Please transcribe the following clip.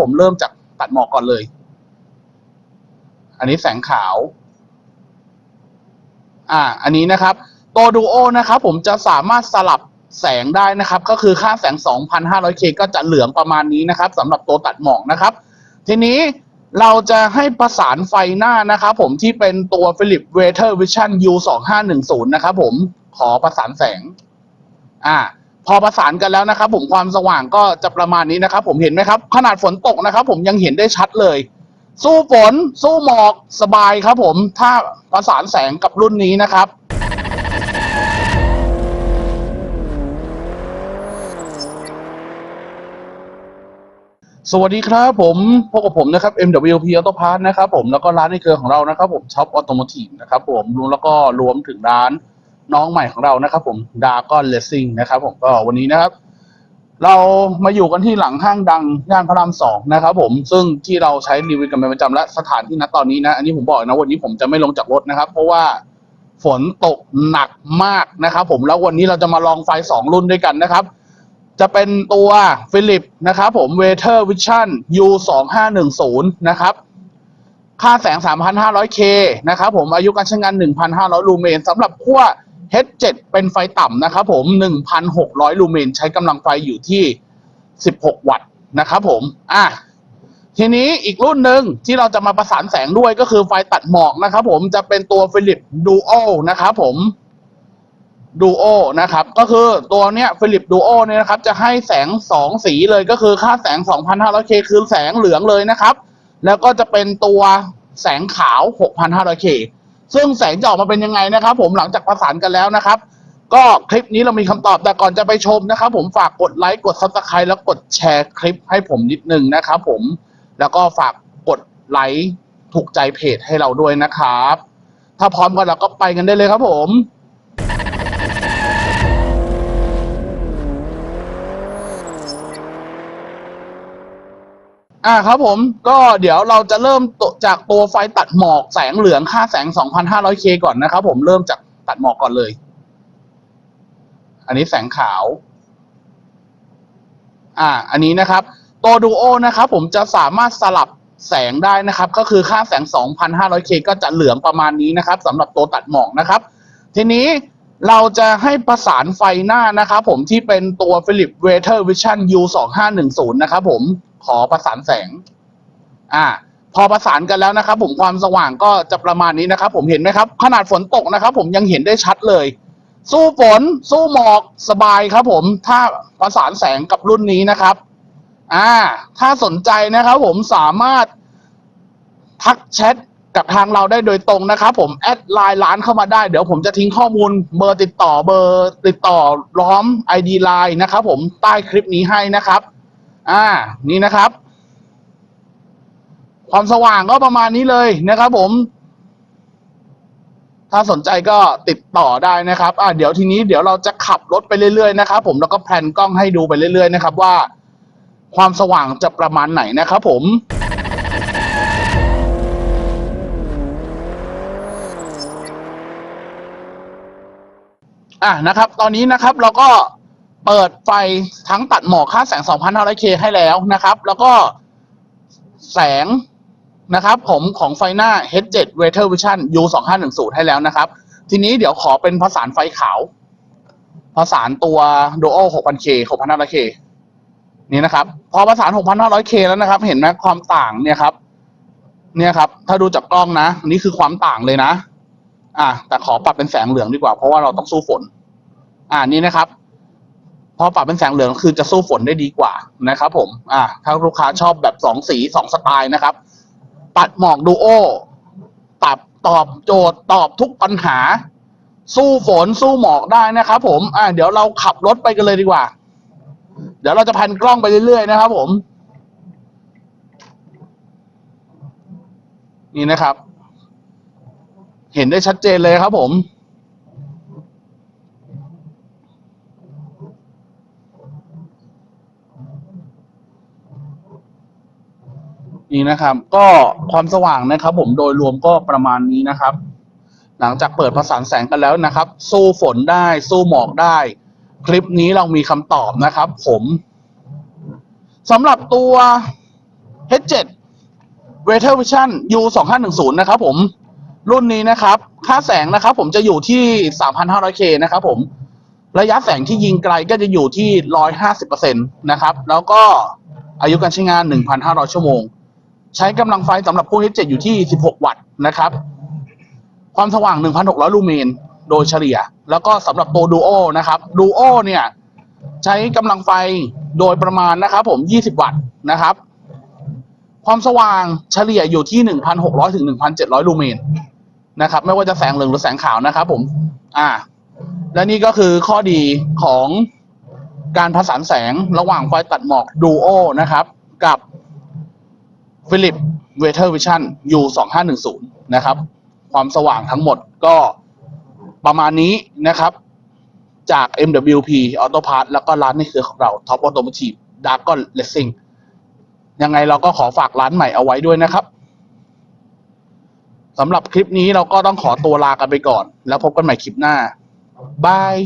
ผมเริ่มจากตัดหมอกก่อนเลย อันนี้แสงขาว อ่า อันนี้นะครับ ตัวดูโอนะครับ ผมจะสามารถสลับแสงได้นะครับ ก็คือค่าแสง 2,500K ก็จะเหลืองประมาณนี้นะครับสำหรับตัวตัดหมอกนะครับ ทีนี้เราจะให้ประสานไฟหน้านะครับผมที่เป็นตัว Philips Water Vision U2510 นะครับผมขอประสานแสง อ่า พอประสานกันแล้วนะครับ ผมความสว่างก็จะประมาณนี้นะครับ ผมเห็นไหมครับ ขนาดฝนตกนะครับ ผมยังเห็นได้ชัดเลย สู้ฝน สู้หมอกสบายครับ ผมถ้าประสานแสงกับรุ่นนี้นะครับสวัสดีครับผมพบกับผมนะครับ MWP Auto Parts นะครับผมแล้วก็ร้านในเครือของเรานะครับผมช็อปออโตโมทีฟนะครับผมรวมแล้วก็รวมถึงร้าน น้องใหม่ของเรานะครับผมดาก้อนเลสซิ่งนะครับผมก็วันนี้นะครับ เรามาอยู่กันที่หลังห้างดังย่านพระรามสองนะครับผมซึ่งที่เราใช้รีวิวกันเป็นประจำและสถานที่ณตอนนี้นะ อันนี้ผมบอกนะวันนี้ผมจะไม่ลงจากรถนะครับ เพราะว่าฝนตกหนักมากนะครับผมแล้ววันนี้เราจะมาลองไฟสองรุ่นด้วยกันนะครับจะเป็นตัวฟิลิปนะครับผม Water Vision U 2 5 1 0นะครับ ค่าแสง 3,500K นะครับผมอายุการใช้งาน 1,500 ลูเมนสำหรับขั้ว H7 เป็นไฟต่ำนะครับผม 1,600 ลูเมนใช้กำลังไฟอยู่ที่ 16 วัตต์นะครับผมอะทีนี้อีกรุ่นหนึ่งที่เราจะมาประสานแสงด้วยก็คือไฟตัดหมอกนะครับผมจะเป็นตัว Philips Duo นะครับผมดูโอนะครับ ก็คือตัวเนี้ยฟิลิปดูโอเนี่ยนะครับ จะให้แสงสองสีเลยก็คือค่าแสง 2,500K คือแสงเหลืองเลยนะครับ แล้วก็จะเป็นตัวแสงขาว 6,500K ซึ่งแสงจะออกมาเป็นยังไงนะครับ ผมหลังจากประสานกันแล้วนะครับ ก็คลิปนี้เรามีคำตอบแต่ก่อนจะไปชมนะครับ ผมฝากกดไลค์กด Subscribe แล้วกดแชร์คลิปให้ผมนิดนึงนะครับ ผมแล้วก็ฝากกดไลค์ถูกใจเพจให้เราด้วยนะครับ ถ้าพร้อมกันเราก็ไปกันได้เลยครับผม อ่าครับผมก็เดี๋ยวเราจะเริ่มจากตัวไฟตัดหมอกแสงเหลืองค่าแสง 2,500K ก่อนนะครับผมเริ่มจากตัดหมอกก่อนเลย อันนี้แสงขาว อ่า อันนี้นะครับ ตัวดูโอนะครับผมจะสามารถสลับแสงได้นะครับ ก็คือค่าแสง 2,500K ก็จะเหลืองประมาณนี้นะครับสำหรับตัวตัดหมอกนะครับ ทีนี้เราจะให้ประสานไฟหน้านะครับผมที่เป็นตัว Philips Water Vision U 2 5 1 0 นะครับผม ขอประสานแสง อ่า พอประสานกันแล้วนะครับ ผมความสว่างก็จะประมาณนี้นะครับ ผมเห็นไหมครับ ขนาดฝนตกนะครับ ผมยังเห็นได้ชัดเลย สู้ฝน สู้หมอกสบายครับ ผม ถ้าประสานแสงกับรุ่นนี้นะครับ อ่า ถ้าสนใจนะครับ ผมสามารถทักแชทกับทางเราได้โดยตรงนะครับผมแอดไลน์ร้านเข้ามาได้ เดี๋ยวผมจะทิ้งข้อมูลเบอร์ติดต่อเบอร์ติดต่อล้อม ID ไลน์นะครับผมใต้คลิปนี้ให้นะครับ อ่า นี่นะครับ ความสว่างก็ประมาณนี้เลยนะครับ ผม ถ้าสนใจก็ติดต่อได้นะครับ อ่าเดี๋ยวทีนี้เดี๋ยวเราจะขับรถไปเรื่อยๆนะครับ ผมแล้วก็แพลนกล้องให้ดูไปเรื่อยๆนะครับ ว่า ความสว่างจะประมาณไหนนะครับ ผมอะนะครับ ตอนนี้นะครับเราก็ เปิดไฟทั้งตัดหมอกค่าแสง 2,500K ให้แล้วนะครับ แล้วก็แสงนะครับ ผมของไฟหน้า H7 Water Vision U 2510 ให้แล้วนะครับ ทีนี้เดี๋ยวขอเป็นผสานไฟขาว ผสานตัว Duo 6,000K 6,500K นี่นะครับ พอประสาน 6,500K แล้วนะครับ เห็นไหมความต่างเนี่ยครับ เนี่ยครับ ถ้าดูจากกล้องนะ นี่คือความต่างเลยนะ อะแต่ขอปรับเป็นแสงเหลืองดีกว่า เพราะว่าเราต้องสู้ฝน อ่านี่นะครับ อปรับเป็นแสงเหลืองคือจะสู้ฝนได้ดีกว่านะครับ ผม อ่าถ้าลูกค้าชอบแบบสองสีสองสไตล์นะครับตัดหมอกดูโอตับตอบโจทย์ตอบทุกปัญหา สู้ฝนสู้หมอกได้นะครับ ผม อ่าเดี๋ยวเราขับรถไปกันเลยดีกว่า เดี๋ยวเราจะพันกล้องไปเรื่อยๆนะครับ ผม นี่นะครับ เห็นได้ชัดเจนเลยครับผม นี่นะครับ ก็ความสว่างนะครับผมโดยรวมก็ประมาณนี้นะครับ หลังจากเปิดประสานแสงกันแล้วนะครับ สู้ฝนได้ สู้หมอกได้ คลิปนี้เรามีคำตอบนะครับ ผมสำหรับตัว H7 w e t h e r Vision U 2510 นะครับผมรุ่นนี้นะครับ ค่าแสงนะครับ ผมจะอยู่ที่ 3,500K นะครับผมระยะแสงที่ยิงไกลก็จะอยู่ที่ 150%นะครับ แล้วก็อายุการใช้งาน 1,500 ชั่วโมง ใช้กำลังไฟสำหรับพวก H7 อยู่ที่ 16 วัตต์นะครับ ความสว่าง 1,600 ลูเมน โดยเฉลี่ย แล้วก็สำหรับตัว Duo นะครับ Duo เนี่ยใช้กำลังไฟโดยประมาณนะครับ ผม 20 วัตต์นะครับ ความสว่างเฉลี่ยอยู่ที่ 1,600 ถึง 1,700 ลูเมนนะครับ ไม่ว่าจะแสงเหลืองหรือแสงขาวนะครับ ผม อ่า และนี่ก็คือข้อดีของการผสานแสงระหว่างไฟตัดหมอก Duo นะครับ กับ Philips w e t e r Vision U 2 5 1 0นะครับ ความสว่างทั้งหมดก็ประมาณนี้นะครับ จาก MWP Auto Part แล้วก็ร้านในเครือของเรา Top Automotive Dragon Racing ยังไงเราก็ขอฝากร้านใหม่เอาไว้ด้วยนะครับสำหรับคลิปนี้เราก็ต้องขอตัวลากันไปก่อน แล้วพบกันใหม่คลิปหน้าบาย